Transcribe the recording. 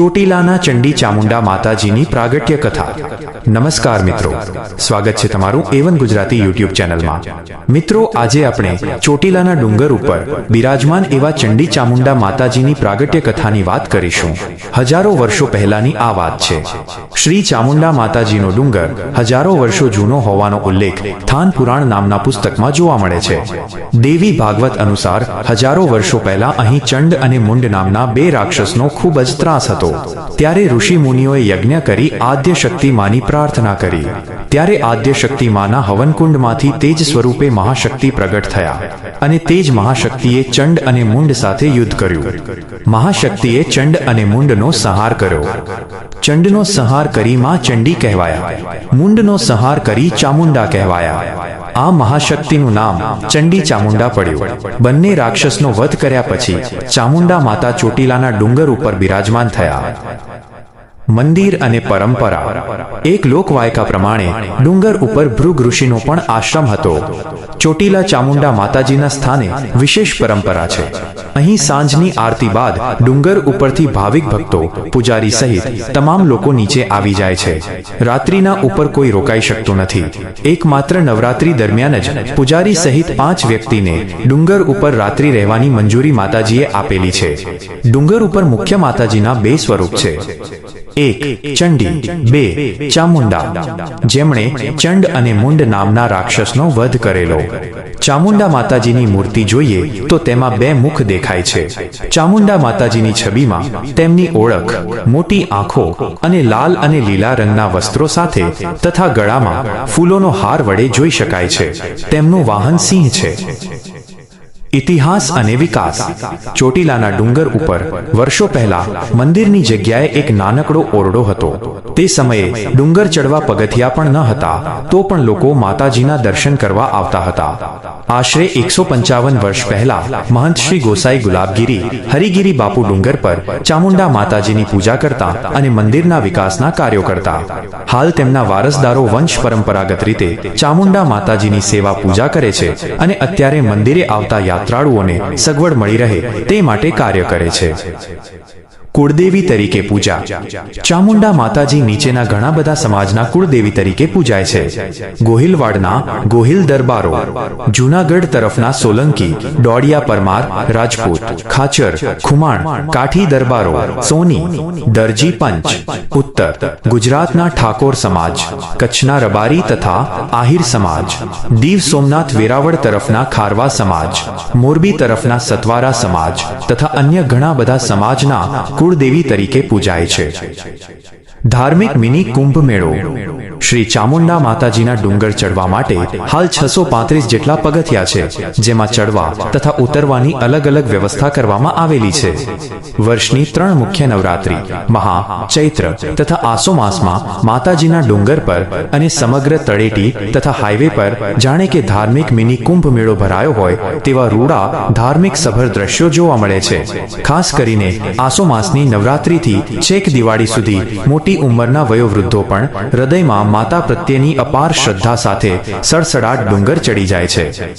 ચોટીલાના ચંડી ચામુંડા માતાજીની પ્રાગટ્ય કથા. નમસ્કાર મિત્રો. સ્વાગત છે તમારું એવન ગુજરાતી યુટ્યુબ ચેનલમાં. મિત્રો, આજે આપણે ચોટીલાના ડુંગર ઉપર બિરાજમાન એવા ચંડી ચામુંડા માતાજીની પ્રાગટ્ય કથાની વાત કરીશું. હજારો વર્ષો પહેલાની આ વાત છે. શ્રી ચામુંડા માતાજીનો ડુંગર હજારો વર્ષો જૂનો હોવાનો ઉલ્લેખ થાન પુરાણ નામના પુસ્તકમાં જોવા મળે છે. દેવી ભાગવત અનુસાર હજારો વર્ષો પહેલા અહીં ચંડ અને મુંડ નામના બે રાક્ષસનો ખૂબ જ ત્રાસ હતો. ત્યારે ઋષિ મુનિઓએ યજ્ઞ કરી આદ્ય શક્તિમાની પ્રાર્થના કરી. ત્યારે આદ્ય શક્તિમાના હવનકુંડમાંથી તેજ સ્વરૂપે મહાશક્તિ પ્રગટ થયા. અને તેજ મહાશક્તિએ ચંડ અને મુંડ સાથે યુદ્ધ કર્યું. મહાશક્તિએ ચંડ અને મુંડનો સંહાર કર્યો. ચંડનો સંહાર કરી માં ચંડી કહેવાયા. મુંડનો સંહાર કરી ચામુંડા કહેવાયા. આ મહાશક્તિનું નામ ચંડી ચામુંડા પડ્યું. બંને રાક્ષસનો વધ કર્યા પછી ચામુંડા માતા ચોટીલાના ડુંગર ઉપર બિરાજમાન થયા. મંદિર અને પરંપરા. એક લોકવાયકા પ્રમાણે, ડુંગર ઉપર ભૃગ ઋષિનો પણ આશ્રમ હતો. ચોટીલા ચામુંડા માતાજીના સ્થાને વિશેષ પરંપરા છે. અહીં સાંજની આરતી બાદ ડુંગર ઉપરથી ભાવિક ભક્તો, પૂજારી સહિત તમામ લોકો નીચે આવી જાય છે. રાત્રિના ઉપર કોઈ રોકાઈ શકતું નથી. એકમાત્ર નવરાત્રી દરમિયાન જ પૂજારી સહિત પાંચ વ્યક્તિને ડુંગર ઉપર રાત્રિ રહેવાની મંજૂરી માતાજીએ આપેલી છે. ડુંગર ઉપર મુખ્ય માતાજીના બે સ્વરૂપ છે. એક, ચંડી, બે, ચામુંડા, જેમણે ચંડ અને મુંડ નામના રાક્ષસનો વધ કરેલો. ચામુંડા માતાજીની મૂર્તિ જોઈએ તો તેમાં બે મુખ દેખાય છે. ચામુંડા માતાજીની છબીમાં તેમની ઓળખ, મોટી આંખો અને લાલ અને લીલા રંગના વસ્ત્રો સાથે તથા ગળામાં ફૂલોનો હાર વડે જોઈ શકાય છે. તેમનું વાહન સિંહ છે. ઇતિહાસ અને વિકાસ. ચોટીલાના ડુંગર ઉપર વર્ષો પહેલા મંદિરની જગ્યાએ એક નાનકડો ઓરડો હતો. તે સમયે ડુંગર ચડવા પગથિયા પણ ન હતા, તો પણ લોકો માતાજીના દર્શન કરવા આવતા હતા. આશરે એકસો પંચાવન વર્ષ પહેલા મહંત શ્રી ગોસાઈ ગુલાબગીરી, હરિગીરી બાપુ ડુંગર પર ચામુંડા માતાજીની પૂજા કરતા અને મંદિરના વિકાસના કાર્યો કરતા. હાલ તેમના વારસદારો વંશ પરંપરાગત રીતે ચામુંડા માતાજીની સેવા પૂજા કરે છે અને અત્યારે મંદિરે આવતા યાત્રાળુઓને સગવડ મળી રહે તે માટે કાર્ય કરે છે. કુળદેવી તરીકે પૂજા. ચામુંડા માતાજી નીચેના ઘણા બધા સમાજના કુળદેવી તરીકે પૂજાય છે. ગોહિલવાડના ગોહિલ દરબારો, જૂનાગઢ તરફના સોલંકી, ડોડિયા પરમાર, રાજપૂત, ખાચર, ખુમાણ, કાઠી દરબારો, સોની, દરજી પંચ, ઉત્તર, ગુજરાતના ઠાકોર સમાજ, કચ્છના રબારી તથા આહિર સમાજ, દીવ સોમનાથ વેરાવળ તરફના ખારવા સમાજ, મોરબી તરફના સતવારા સમાજ તથા અન્ય ઘણા બધા સમાજના કુળદેવી તરીકે પૂજાય છે. ધાર્મિક મિની કુંભ મેળો શ્રી ચામુંડા માતાજીના ડુંગર ચડવા માટે હાલ છસો જેટલા પગથિયા છે, જેમાં ચડવા તથા ઉતરવાની અલગ અલગ વ્યવસ્થા કરવામાં આવેલી છે. વર્ષની ત્રણ મુખ્ય નવરાત્રી, મહા, ચૈત્ર તથા આસો માસમાં માતાજીના ડુંગર પર અને સમગ્ર તળેટી તથા હાઈવે પર જાણે કે ધાર્મિક મિની કુંભ મેળો ભરાયો હોય તેવા રૂડા ધાર્મિક સભર દ્રશ્યો જોવા મળે છે. ખાસ કરીને આસો માસની નવરાત્રીથી છેક દિવાળી સુધી મોટી ઉંમરના વયોવૃદ્ધો પણ હૃદયમાં માતા પ્રત્યેની અપાર શ્રદ્ધા સાથે સડસડાટ ડુંગર ચડી જાય છે.